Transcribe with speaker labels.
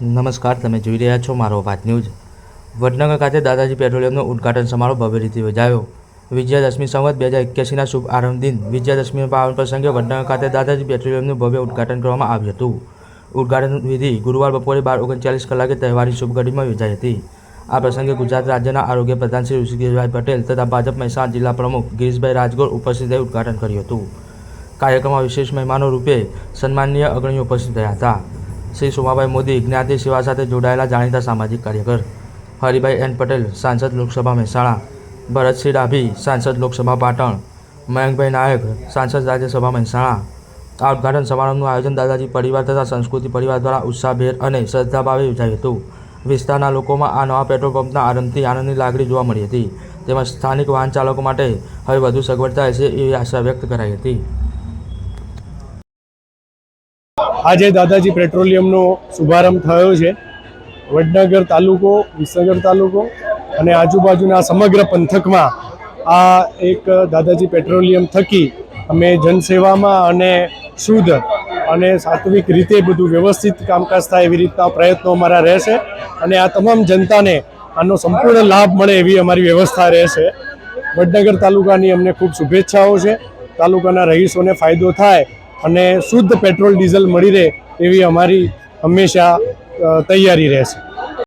Speaker 1: નમસ્કાર, તમે જોઈ રહ્યા છો મારો વાત ન્યૂઝ. વડનગર ખાતે દાદાજી પેટ્રોલિયમનો ઉદ્ઘાટન સમારોહ ભવ્ય રીતે યોજાયો. વિજયાદશમી સંવત બે હજાર એક્યાસીના શુભ આરંભ દિન વિજયાદશમીના પાવન પ્રસંગે વડનગર ખાતે દાદાજી પેટ્રોલિયમનું ભવ્ય ઉદઘાટન કરવામાં આવ્યું હતું. ઉદ્ઘાટન વિધિ ગુરુવાર બપોરે બાર ઓગણચાલીસ કલાકે તહેવારની શુભ યોજાઈ હતી. આ પ્રસંગે ગુજરાત રાજ્યના આરોગ્ય પ્રધાન શ્રી ઋષિકેશભાઈ પટેલ તથા ભાજપ મહેસાણા જિલ્લા પ્રમુખ ગિરીશભાઈ રાજગોર ઉપસ્થિત રહી ઉદ્ઘાટન કર્યું હતું. કાર્યક્રમમાં વિશેષ મહેમાનો રૂપે સન્માનીય અગ્રણીઓ ઉપસ્થિત રહ્યા હતા. શ્રી સોમાભાઈ મોદી, જ્ઞાતિ સેવા સાથે જોડાયેલા જાણીતા સામાજિક કાર્યકર. હરિભાઈ એન પટેલ, સાંસદ લોકસભા મહેસાણા. ભરતસિંહ ડાભી, સાંસદ લોકસભા પાટણ. મયંકભાઈ નાયક, સાંસદ રાજ્યસભા મહેસાણા. આ ઉદઘાટન સમારંભનું આયોજન દાદાજી પરિવાર તથા સંસ્કૃતિ પરિવાર દ્વારા ઉત્સાહભેર અને શ્રદ્ધાભાવે યોજાયું હતું. વિસ્તારના લોકોમાં આ નવા પેટ્રોલ પંપના આરંભથી આનંદની લાગણી જોવા મળી હતી. તેમજ સ્થાનિક વાહન ચાલકો માટે હવે વધુ સગવડતા હશે એવી આશા વ્યક્ત કરાઈ હતી.
Speaker 2: આજે દાદાજી પેટ્રોલિયમનો શુભારંભ થયો છે. વડનગર તાલુકો, વિસનગર તાલુકો અને આજુબાજુના સમગ્ર પંથકમાં આ એક દાદાજી પેટ્રોલિયમ થકી અમે જનસેવામાં અને શુદ્ધ અને સાત્વિક રીતે બધું વ્યવસ્થિત કામકાજ થાય એવી રીતના પ્રયત્નો અમારા રહેશે અને આ તમામ જનતાને આનો સંપૂર્ણ લાભ મળે એવી અમારી વ્યવસ્થા રહેશે. વડનગર તાલુકાની અમને ખૂબ શુભેચ્છાઓ છે. તાલુકાના રહીશોને ફાયદો થાય અને શુદ્ધ પેટ્રોલ ડીઝલ મળી રહે એવી અમારી હંમેશા તૈયારી રહેશે.